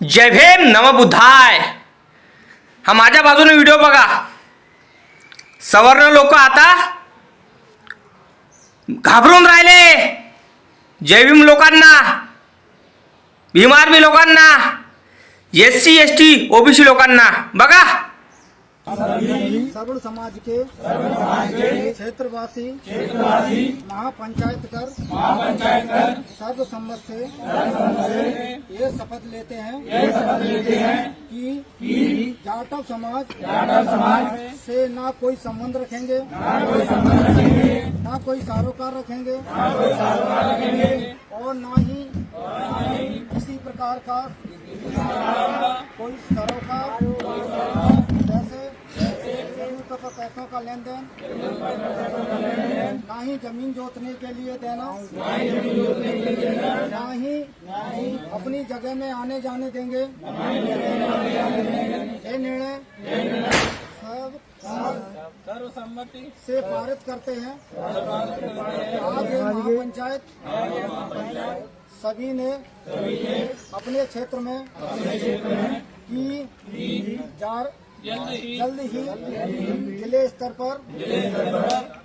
जय भीम नवबुद्धाय हा माझ्या बाजूने व्हिडिओ बघा. सवर्ण लोक आता घाबरून राहिले. जय भीम लोकांना भीम आर्मी लोकांना S C S T OBC लोकांना. बघा. सवर्ण समाज के क्षेत्रवासी महापंचायत कर सर्वसम्मत से ये शपथ लेते हैं कि जाटव समाज समाज से ना कोई संबंध रखेंगे ना कोई सारोकार रखेंगे और ना ही किसी प्रकार का कोई सरोकार। संयुक्त पर पैसों का लेन देन ना ही ज़मीन जोतने के लिए देना ना ही अपनी जगह में आने जाने देंगे। ये निर्णय सब सर्वसम्मति से पारित करते हैं। आज ये महापंचायत सभी ने अपने क्षेत्र में की जार जल्द। ही जिले स्तर पर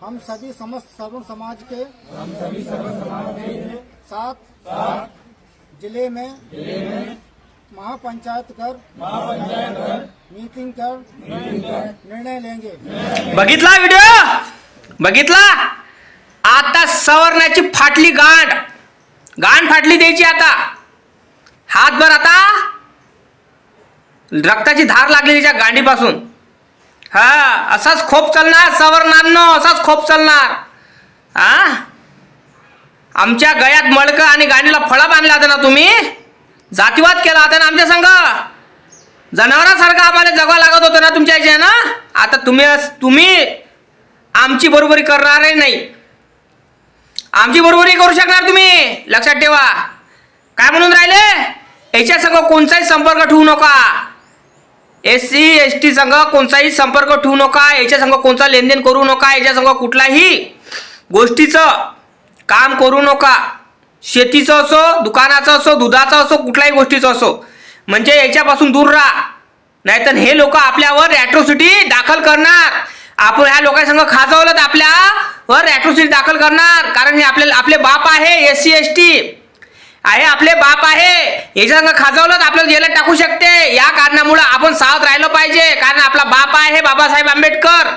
हम सभी समस्त सवर्ण समाज के साथ जिले में महापंचायत कर मीटिंग कर निर्णय लेंगे। बघितला व्हिडिओ बघितला? आता सवरण्याची फाटली गांड. गांड फाटली द्यायची आता. हातभर आता. रक्ताची धार लागलेली त्या गांडीपासून. हा असाच खोप चालणार सवर्णांनो असाच खोप चालणार. हा आमच्या गळ्यात मडकं आणि गांडीला फळा बांधला होता ना तुम्ही? जातीवाद केला होता ना आमच्या संघ? जनावरांसारखं आम्हाला जगावं लागत होतं ना तुमच्या याच्या ना? आता तुम्ही तुम्ही आमची बरोबरी करणारही नाही. आमची बरोबरी करू शकणार तुम्ही? लक्षात ठेवा. काय म्हणून राहिले? याच्या संघ कोणताही संपर्क ठेवू नका. एस सी एस टी संघ कोणताही संपर्क ठेवू नका याच्या संघ कोणता लेनदेन करू नका याच्या संघ कुठलाही गोष्टीचं काम करू नका. शेतीचं असो दुकानाचं असो दुधाचं असो कुठल्याही गोष्टीचं असो. म्हणजे याच्यापासून दूर राहा. नाहीतर हे लोक आपल्यावर ॲट्रोसिटी दाखल करणार. आपण ह्या लोकांसंग खाजवलं तर आपल्यावर ॲट्रोसिटी दाखल करणार. कारण हे आपल्याला आपले बाप आहे एस सी एस टी आहे आपले बाप आहे. याच्या संग खाजवलं तर आपल्याला जेलात टाकू शकते. या कारणामुळं आपण सावध राहिलं पाहिजे. कारण आपला बाप आहे बाबासाहेब आंबेडकर.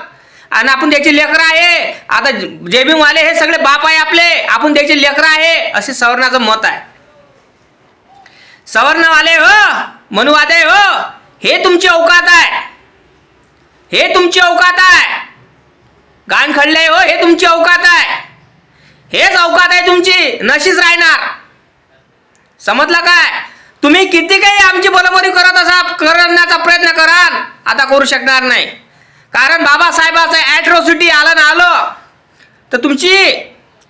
आणि आपण त्याचे लेकरं आहे. आता जेबीमवाले हे सगळे बाप आहे आपले. आपण त्याचे लेकरं आहे असे सवर्णाचं मत आहे. सवर्णवाले हो मनुवादे हो हे तुमची अवकात आहे. हे तुमची अवकात आहे. गाण खडले हो हे तुमची अवकात आहे. हेच अवकात आहे तुमची. नशीच राहणार. समजलं काय? तुम्ही किती काही आमची बरोबरी करत असा करण्याचा प्रयत्न कराल आता करू शकणार नाही. कारण बाबासाहेबाचं ॲट्रॉसिटी आलं ना आलं. तर तुमची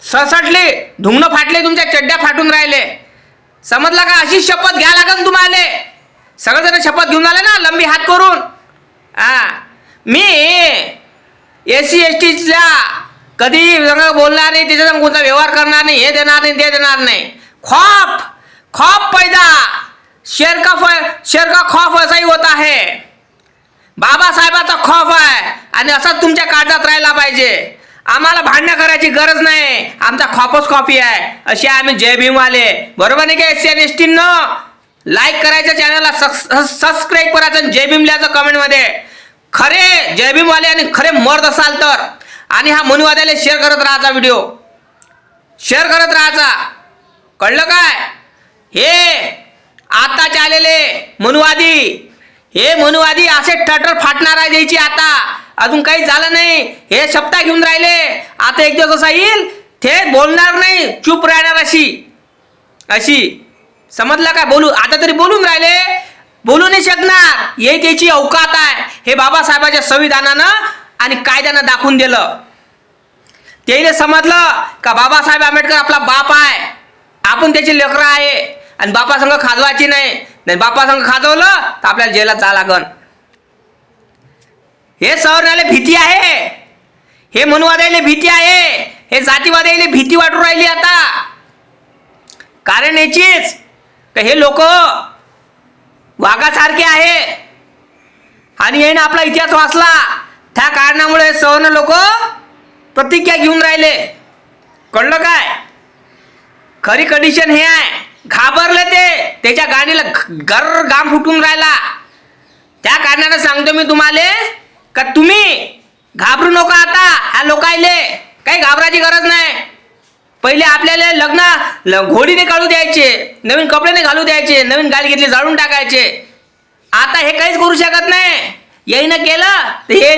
ससटली धुंगणं फाटले तुमच्या चड्ड्या फाटून राहिले. समजलं का? अशी शपथ घ्या लागेल तुम्हाला. सगळेजण शपथ घेऊन आले ना लंबी हात करून. हा. मी एस सी एस टीच्या कधी बोलणार नाही त्याच्यात कोणता व्यवहार करणार नाही हे देणार नाही ते देणार नाही. खॉप! खौफ पैदा शेर का फ शेर का खौफ असाही होता है बाबासाहेबाचा खौफ आहे आणि असंच तुमच्या काळजात राहायला पाहिजे. आम्हाला भांडणं करायची गरज नाही आमचा खॉपच कॉपी आहे. अशी आम्ही जय भीमवाले. बरोबर नाही का एस सी एस टीनं लाईक करायचं चॅनलला सबस्क्राईब करायचं आणि जय भीम लिहायचं कमेंटमध्ये खरे जय भीमवाले आणि खरे मर्द असाल तर. आणि हा मनुवाद्याला शेअर करत राहायचा व्हिडिओ शेअर करत राहायचा कळलं काय? हे आताचे आलेले मनुवादी हे मनुवादी असे टटर फाटणार आहे द्यायची आता. अजून काही झालं नाही. हे शब्दा घेऊन राहिले. आता एक दिवस असा येईल. ते बोलणार नाही. चूप राहणार अशी. अशी. समजलं काय बोलू. आता तरी बोलून राहिले. बोलू नाही शकणार. हे त्याची अवकात आहे. हे बाबासाहेबाच्या संविधानानं आणि कायद्यानं दाखवून दिलं. त्याने समजलं का बाबासाहेब आंबेडकर आपला बाप आहे. आपण त्याची लेकरं आहे. आणि बापासंग खाजवायची नाही. नाही बापासंग खाजवलं तर आपल्याला जेलात जा लागन. हे सवर्णाला भीती आहे. हे मनुवादायला भीती आहे. हे जातीवादायला भीती वाटू राहिली आता. कारण याचीच का हे लोक वाघासारखे आहे. आणि याने आपला इतिहास वाचला. त्या कारणामुळे सवर्ण लोक प्रतिज्ञा घेऊन राहिले. कळलं काय? खरी कंडिशन हे आहे. घाबरले ते. त्याच्या गाडीला गर गाम फुटून राहिला. त्या कारणानं सांगतो मी तुम्हाला का तुम्ही घाबरू नका आता ह्या लोकायले. काही घाबरायची गरज नाही. पहिले आपल्याला लग्न ल- घोडीने काढू द्यायचे नवीन कपड्याने घालू द्यायचे नवीन गाडी घेतली जाळून टाकायचे. आता हे काहीच करू शकत नाही. येईनं केलं तर हे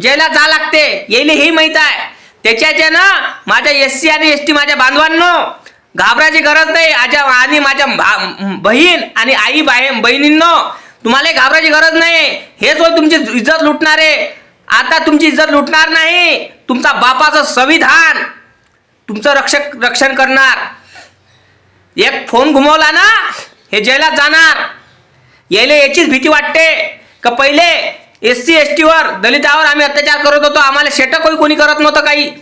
जेला जा लागते. येईले हे माहीत आहे. त्याच्याच्यानं माझ्या एस सी आणि एस टी माझ्या बांधवांनो घाबरायची गरज नाही. आजा आणि माझ्या भा- बहीण आणि आई बाहे बहिणींनो तुम्हाला घाबरायची गरज नाही. हेच होय तुमची इज्जत लुटणारे आता तुमची इज्जत लुटणार नाही. तुमचा बापाचं संविधान तुमचं रक्षक रक्षण करणार. एक फोन घुमवला ना हे जेलात जाणार. यायला याचीच भीती वाटते. का पहिले एस सी एस टीवर दलितावर आम्ही अत्याचार करत होतो. आम्हाला शेटकही कोणी करत नव्हतं काही.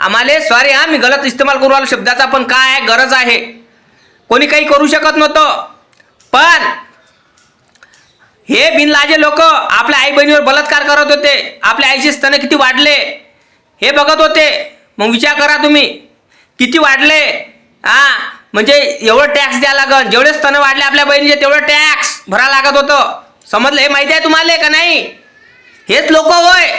आम्हाला सॉरी हा मी गलत इस्तेमाल करू आलो शब्दाचा पण काय आहे? गरज आहे. कोणी काही करू शकत नव्हतं. पण हे बिनलाजे लोक आपल्या आई बहिणीवर बलात्कार करत होते. आपल्या आईचे स्तन किती वाढले? हे बघत होते. मग विचार करा तुम्ही. किती वाढले? हा म्हणजे एवढं टॅक्स द्या लागत जेवढे स्तन वाढले आपल्या बहिणीचे तेवढं टॅक्स भरा लागत होतं. समजलं हे माहिती आहे तुम्हाला का नाही? हेच लोक होय.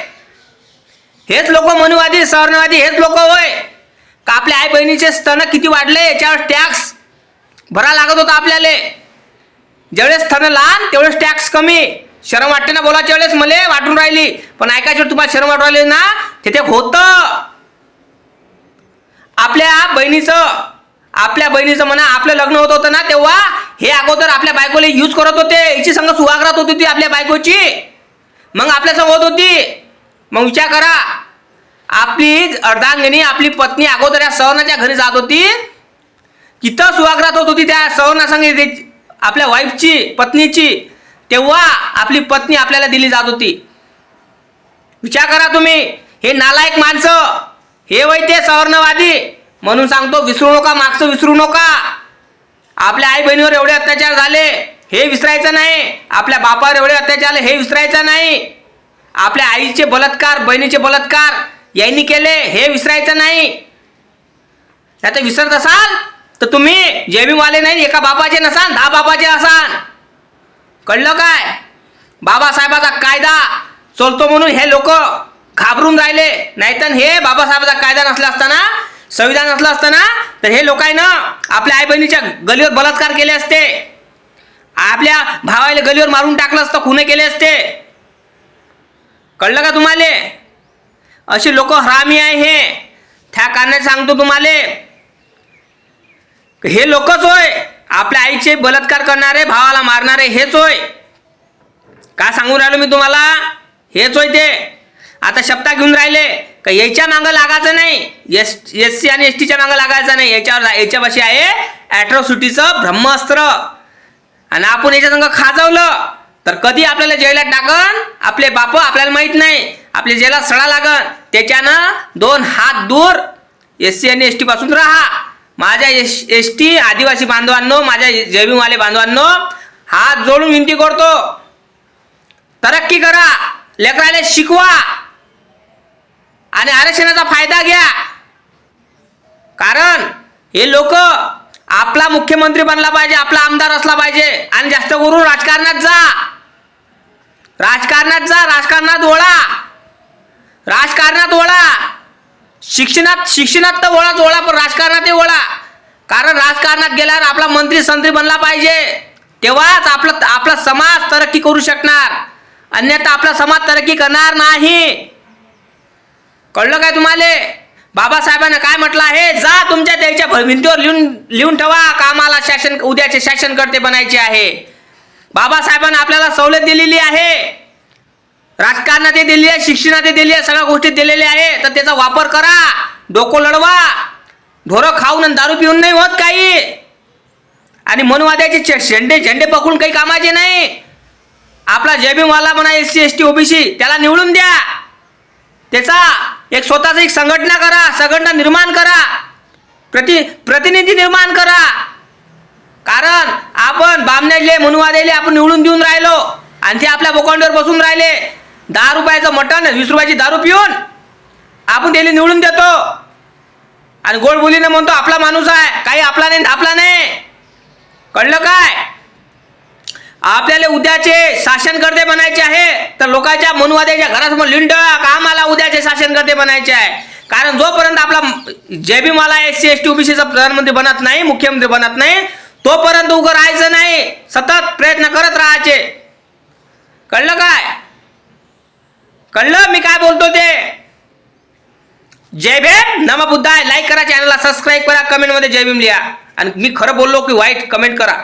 हेच लोक मनुवादी सवर्णवादी हेच लोक होय. का आपल्या आई बहिणीचे स्तन किती वाढले याच्यावर टॅक्स भरा लागत होता आपल्याला. जेवढे स्तन लहान तेवढेच टॅक्स कमी. शरम वाटते ना बोला वेळेस? मले वाटून राहिली. पण ऐकायची तुम्हाला शरम वाटून राहिली ना तिथे होतं. आपल्या बहिणीचं आपल्या बहिणीचं म्हणा आपलं लग्न होत होतं ना तेव्हा हे अगोदर आपल्या बायकोला यूज करत होते. हिची संग सुवागरात होती ती आपल्या बायकोची. मग आपल्या संग होत होती. मग विचार करा. आपली अर्धांगिनी आपली पत्नी अगोदर या सवनाच्या घरी जात होती. तिथं सुवाग्रात होत होती त्या सवनासंग आपल्या वाईफची पत्नीची. तेव्हा आपली पत्नी आपल्याला दिली जात होती. विचार करा तुम्ही हे नालायक माणसं हे वय ते सवर्णवादी. म्हणून सांगतो विसरू नका मागचं विसरू नका. आपल्या आई बहिणीवर एवढे अत्याचार झाले हे विसरायचं नाही. आपल्या बापावर एवढे अत्याचार झाले हे विसरायचं नाही. आपल्या आईचे बलात्कार बहिणीचे बलात्कार. यांनी केले हे विसरायचं नाही. आता विसरत असाल तर तुम्ही जेबीवाले नाही एका बाबाचे नसाल दहा बाबाचे असाल. कळलं काय? बाबासाहेबाचा कायदा चलतो म्हणून हे लोक घाबरून राहिले. नाहीतर हे बाबासाहेबाचा कायदा नसला असताना संविधान नसलं असताना तर हे लोकांनं आपल्या आई बहिणीच्या गलीवर बलात्कार केले असते. आपल्या भावाला गलीवर मारून टाकलं असतं खुने केले असते. कळलं का तुम्हाला? असे लोक हरामी आहे हे. त्या कारणाने सांगतो तुम्हाला. हे लोकच होय. आपल्या आईचे बलात्कार करणारे भावाला मारणारे हेच होय. का सांगून राहिलो मी तुम्हाला? हेच होय ते. आता शब्दा घेऊन राहिले. का याच्या मागं लागायचं नाही? एस एस सी आणि एस टीच्या मागं लागायचं नाही. याच्यावर याच्यापाशी आहे ॲट्रॉसिटीचं ब्रह्मास्त्र. आणि आपण याच्या संग खाजवलं. तर कधी आपल्याला जेलात टाकन आपले बाप आपल्याला माहीत नाही. आपल्या ज्याला सडा लागन त्याच्यानं दोन हात दूर एस सी आणि एस टी पासून राहा. माझ्या एस एस टी आदिवासी बांधवांनो माझ्या जैविकवाले बांधवांनो हात जोडून विनंती करतो. तरक्की करा. लेकराला शिकवा. आणि आरक्षणाचा फायदा घ्या. कारण हे लोक आपला मुख्यमंत्री बनला पाहिजे आपला आमदार असला पाहिजे. आणि जास्त करून राजकारणात जा. राजकारणात जा राजकारणात ओळा राजकारणात ओळा शिक्षणात शिक्षणात तर ओळाच ओळा पण राजकारणातही ओळा कारण राजकारणात गेल्यावर आपला मंत्री संत्री बनला पाहिजे. तेव्हाच आपला आपला समाज तरक्की करू शकणार. अन्यथा आपला समाज तरक्की करणार नाही. कळलं काय तुम्हाला? बाबासाहेबांना काय म्हटलं आहे? जा तुमच्या त्याच्या भिंतीवर लिहून लिहून ठेवा. कामाला शासन उद्याचे शासनकर्ते बनायचे आहे. बाबासाहेबांना आपल्याला सवलत दिलेली आहे. राजकारणात दिली आहे शिक्षणात दिली आहे सगळ्या गोष्टी दिलेल्या आहे तर त्याचा वापर करा. डोकं लढवा. ढोरं खाऊन आणि दारू पिऊन नाही होत काही. आणि मनवाद्याचे झेंडे झेंडे पकडून काही कामाचे नाही. आपला जेबीमवाला म्हणा S C S T OBC त्याला निवडून द्या. त्याचा एक स्वतःचा एक संघटना करा संघटना निर्माण करा. प्रति प्रतिनिधी निर्माण करा. कारण आपण बामण्याले मनुवादेले आपण निवडून देऊन राहिलो. आणि ते आपल्या बोकांडवर बसून राहिले. दहा रुपयाचं मटण वीस रुपयाची दारू पिऊन आपण त्याला निवडून देतो. आणि गोड बोलीनं म्हणतो आपला माणूस आहे. काही आपला नाही आपला नाही. कळलं काय? आपल्याला उद्याचे शासनकर्ते बनायचे आहे तर लोकांच्या मनुवाद्याच्या घरासमोर लिंड का आम्हाला उद्याचे शासनकर्ते बनायचे आहे. कारण जोपर्यंत आपला जे बी मला एस सी एस टी ओबीसीचा प्रधानमंत्री बनत नाही मुख्यमंत्री बनत नाही तोपर्यंत उभं राहायचं नाही. सतत प्रयत्न करत राहायचे. कळलं काय? कळलं? मी काय बोलतो ते? जय भीम. नम बुद्धाय. लाईक करा चॅनलला सबस्क्राईब करा कमेंटमध्ये जय भीम लिहा. आणि मी खरं बोललो की वाईट कमेंट करा.